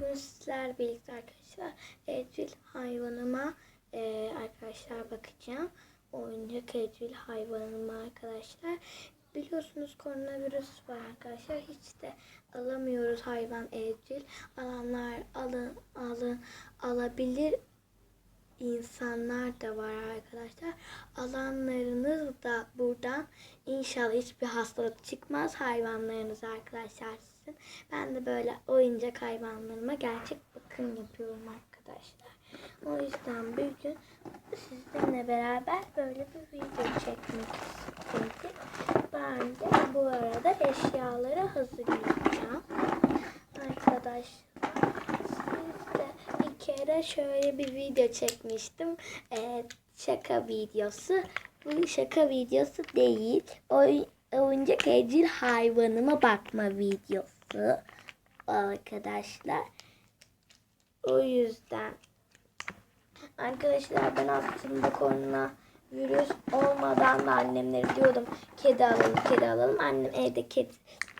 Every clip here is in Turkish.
bugün sizler birlikte arkadaşlar evcil hayvanıma e, arkadaşlar bakacağım. Oyuncak evcil hayvanıma arkadaşlar. Biliyorsunuz koronavirüs var arkadaşlar. Hiç de alamıyoruz hayvan evcil. Alanlar alın alın alabilir insanlar da var arkadaşlar. Alanlarınız da buradan inşallah hiçbir hastalık çıkmaz hayvanlarınız arkadaşlar sizin. Ben de böyle oyuncak hayvanlarıma gerçek bakım yapıyorum arkadaşlar. O yüzden bugün sizinle beraber böyle bir video çekmek istedim. Ben de bu arada eşyaları hazırlayacağım. Arkadaşlar sizde bir kere şöyle bir video çekmiştim. Ee, şaka videosu. Bu şaka videosu değil. Oy, oyuncak evcil hayvanıma bakma videosu. Arkadaşlar. O yüzden. Arkadaşlar ben aslında korona virüs olmadan da annemlere diyordum kedi alalım kedi alalım. Annem evde kedi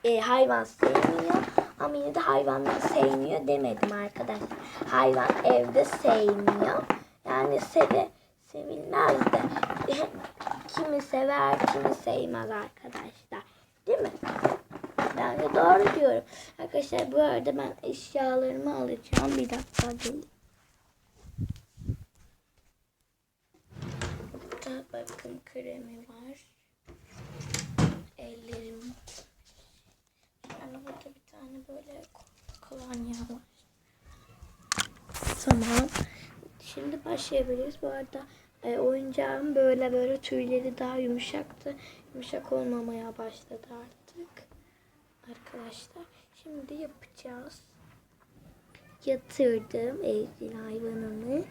e, hayvan sevmiyor. Ama yine de hayvanları sevmiyor demedim arkadaşlar. Hayvan evde sevmiyor. Yani seve, sevilmez de. kimi sever kimi sevmez arkadaşlar. Değil mi? Ben doğru diyorum. Arkadaşlar bu arada ben eşyalarımı alacağım. Bir dakika gelin. Burada bakın kremi var. Ellerim. Yani burada bir tane böyle kolonya var. Tamam. Şimdi başlayabiliriz. Bu arada e, oyuncağın böyle böyle tüyleri daha yumuşaktı. Yumuşak olmamaya başladı artık. Arkadaşlar şimdi yapacağız. Yatırdım evcil hayvanımı.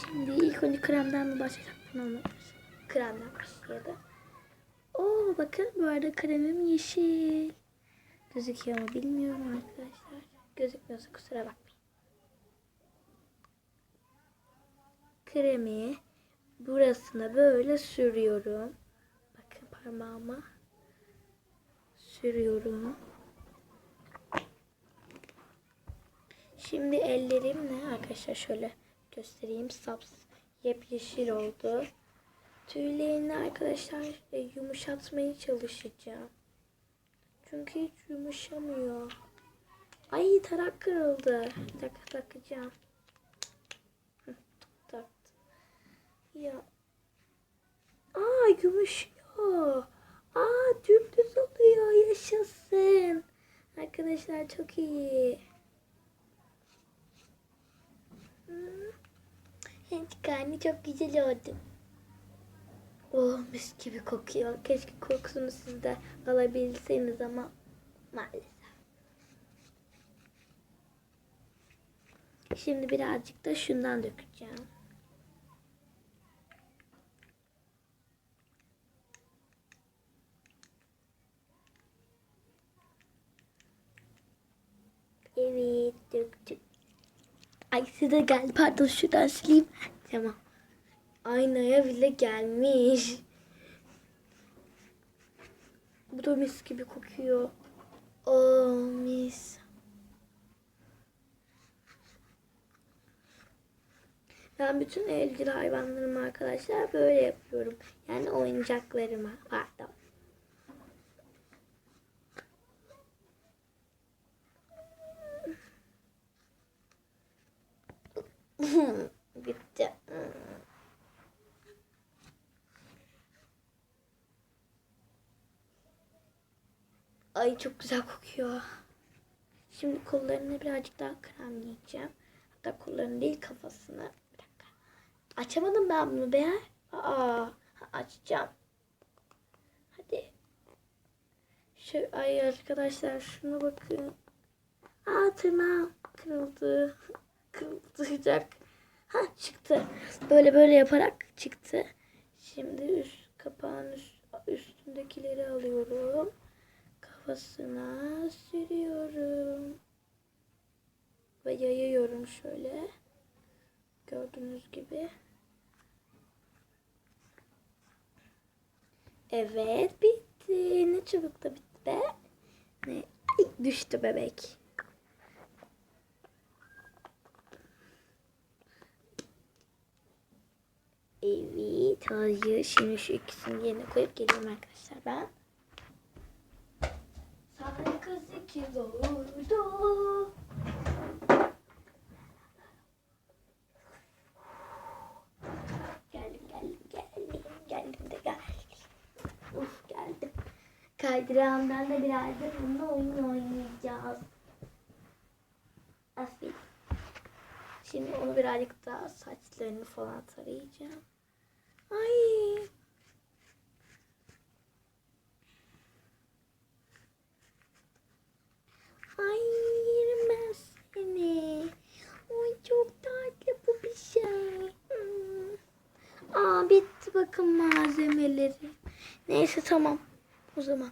Şimdi ilk önce kremden mi başlayacak? Kremden başlayalım. Oo bakın bu arada kremim yeşil. Gözüküyor mu bilmiyorum arkadaşlar. Gözükmüyorsa kusura bakmayın. Kremi burasına böyle sürüyorum. Bakın parmağıma sürüyorum. Şimdi ellerimle arkadaşlar şöyle göstereyim. Saps yepyeşil oldu. Tüylerini arkadaşlar e, yumuşatmaya çalışacağım. Çünkü hiç yumuşamıyor. Ay tarak kırıldı. Bir dakika takacağım. Taktım. Ya. Aa yumuşuyor. Aa dümdüz oluyor. Yaşasın. Arkadaşlar çok iyi. Karnı çok güzel oldu. Oh mis gibi kokuyor. Keşke kokusunu siz de alabilseniz ama maalesef. Şimdi birazcık da şundan dökeceğim. Evet döktüm. Ay size gel pardon şuradan sileyim. Tamam. Aynaya bile gelmiş. Bu da mis gibi kokuyor. Oh mis. Ben bütün evcil hayvanlarıma arkadaşlar böyle yapıyorum. Yani oyuncaklarıma. Pardon. Bitti. Ay çok güzel kokuyor. Şimdi kollarına birazcık daha kremleyeceğim. Hatta kollarını değil kafasını. Bir dakika. Açamadım ben bunu be. Aa, açacağım. Hadi. Şu, ay arkadaşlar şuna bakın. Aa tırnağım kırıldı. Kırılacak. Ha çıktı. Böyle böyle yaparak çıktı. Şimdi üst kapağın üst, üstündekileri alıyorum kafasına sürüyorum. Ve yayıyorum şöyle. Gördüğünüz gibi. Evet bitti. Ne çabuk da bitti be. Ne? Ay, düştü bebek. Evet hazır. Şimdi şu ikisini yerine koyup geliyorum arkadaşlar ben. Kız iki doğurdu. Geldim geldim geldim geldim de geldim. Uf geldim. Kaydırağımdan da birazdan onunla oyun oynayacağız. Aferin. Şimdi onu birazcık daha saçlarını falan tarayacağım. Ay. Ay yerim ben seni. Ay çok tatlı bu bir şey. Hmm. Aa bitti bakın malzemeleri. Neyse tamam. O zaman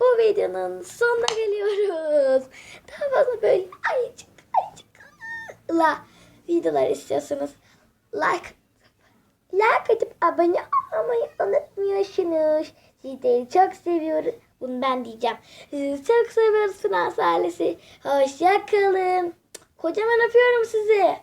bu videonun sonuna geliyoruz. Daha fazla böyle ayıcık ayıcıkla videolar istiyorsanız like like atıp abone olmayı unutmuyorsunuz. Sizleri çok seviyoruz. Bunu ben diyeceğim. Sizi çok seviyoruz Frans ailesi. Hoşçakalın. Kocaman öpüyorum sizi.